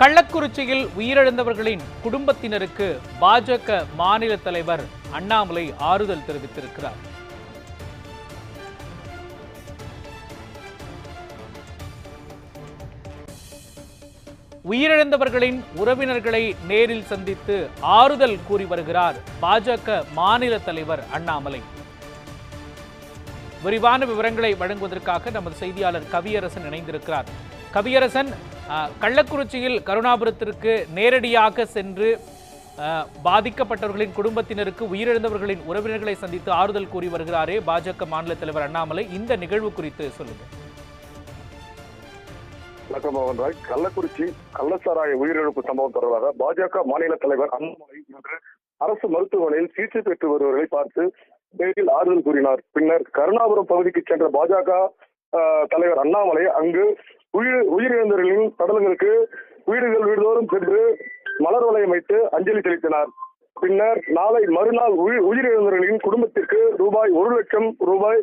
கள்ளக்குறிச்சியில் உயிரிழந்தவர்களின் குடும்பத்தினருக்கு பாஜக மாநில தலைவர் அண்ணாமலை ஆறுதல் தெரிவித்திருக்கிறார். உயிரிழந்தவர்களின் உறவினர்களை நேரில் சந்தித்து ஆறுதல் கூறி வருகிறார் பாஜக மாநில தலைவர் அண்ணாமலை. விரிவான விவரங்களை வழங்குவதற்காக நமது செய்தியாளர் கவியரசன் இணைந்திருக்கிறார். கவியரசன் கள்ளக்குறிச்சியில் கருணாபுரத்திற்கு நேரடியாக சென்று பாதிக்கப்பட்டவர்களின் குடும்பத்தினருக்கு உயிரிழந்தவர்களின் உறவினர்களை சந்தித்து ஆறுதல் கூறி வருகிறாரே பாஜக மாநில தலைவர் அண்ணாமலை. இந்த நிகழ்வு குறித்து சொல்லுங்க. வணக்கம் ராய் கள்ளக்குறிச்சி கள்ளச்சாராய உயிரிழப்பு சம்பவம் தொடர்பாக பாஜக மாநில தலைவர் அண்ணாமலை இன்று அரசு மருத்துவமனையில் சிகிச்சை பெற்று வருவர்களை பார்த்து நேரில் ஆறுதல் கூறினார். பின்னர் கருணாபுரம் பகுதிக்கு சென்ற பாஜக ஆஹ், தலைவர் அண்ணாமலை அங்கு உயிர் உயிரிழந்தவர்களின் சடலங்களுக்கு வீடுகள் வீடுதோறும் சென்று மலர் வளையம் வைத்து அஞ்சலி செலுத்தினார். பின்னர் நாளை மறுநாள் உயிர் உயிரிழந்தவர்களின் குடும்பத்திற்கு ரூபாய் ஒரு லட்சம் ரூபாய்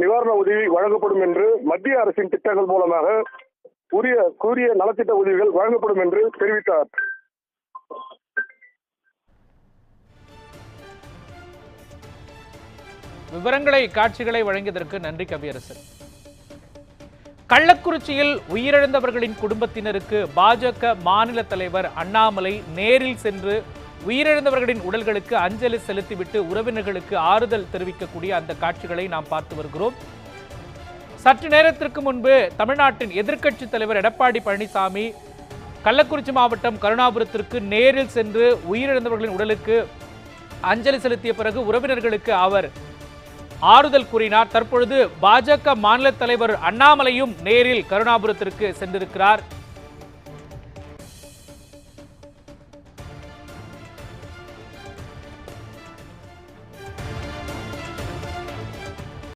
நிவாரண உதவி வழங்கப்படும் என்று மத்திய அரசின் திட்டங்கள் மூலமாக உரிய கூறிய நலத்திட்ட உதவிகள் வழங்கப்படும் என்று தெரிவித்தார். விவரங்களை காட்சிகளை வழங்கியதற்கு நன்றி கவியரசன். கள்ளக்குறிச்சியில் உயிரிழந்தவர்களின் குடும்பத்தினருக்கு பாஜக மாநில தலைவர் அண்ணாமலை நேரில் சென்று உயிரிழந்தவர்களின் உடல்களுக்கு அஞ்சலி செலுத்திவிட்டு உறவினர்களுக்கு ஆறுதல் தெரிவிக்கக்கூடிய அந்த காட்சிகளை நாம் பார்த்து வருகிறோம். சற்று நேரத்திற்கு முன்பு தமிழ்நாட்டின் எதிர்க்கட்சித் தலைவர் எடப்பாடி பழனிசாமி கள்ளக்குறிச்சி மாவட்டம் கருணாபுரத்திற்கு நேரில் சென்று உயிரிழந்தவர்களின் உடலுக்கு அஞ்சலி செலுத்திய பிறகு உறவினர்களுக்கு அவர் ஆறுதல் கூறினார். தற்பொழுது பாஜக மாநில தலைவர் அண்ணாமலையும் நேரில் கருணாபுரத்திற்கு சென்றிருக்கிறார்.